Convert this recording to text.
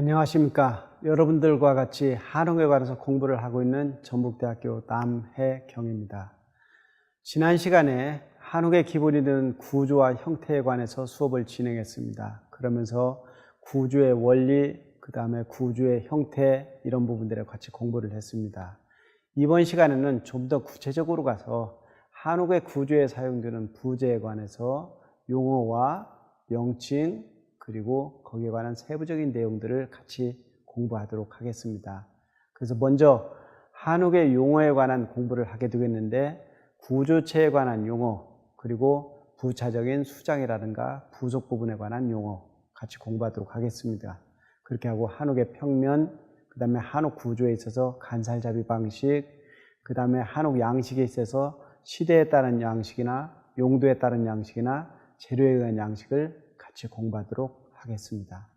안녕하십니까. 여러분들과 같이 한옥에 관해서 공부를 하고 있는 전북대학교 남해경입니다. 지난 시간에 한옥의 기본이 되는 구조와 형태에 관해서 수업을 진행했습니다. 그러면서 구조의 원리, 그 다음에 구조의 형태, 이런 부분들에 같이 공부를 했습니다. 이번 시간에는 좀 더 구체적으로 가서 한옥의 구조에 사용되는 부재에 관해서 용어와 명칭, 그리고 거기에 관한 세부적인 내용들을 같이 공부하도록 하겠습니다. 그래서 먼저 한옥의 용어에 관한 공부를 하게 되겠는데 구조체에 관한 용어 그리고 부차적인 수장이라든가 부속 부분에 관한 용어 같이 공부하도록 하겠습니다. 그렇게 하고 한옥의 평면, 그 다음에 한옥 구조에 있어서 간살잡이 방식, 그 다음에 한옥 양식에 있어서 시대에 따른 양식이나 용도에 따른 양식이나 재료에 의한 양식을 같이 공부하도록 하겠습니다.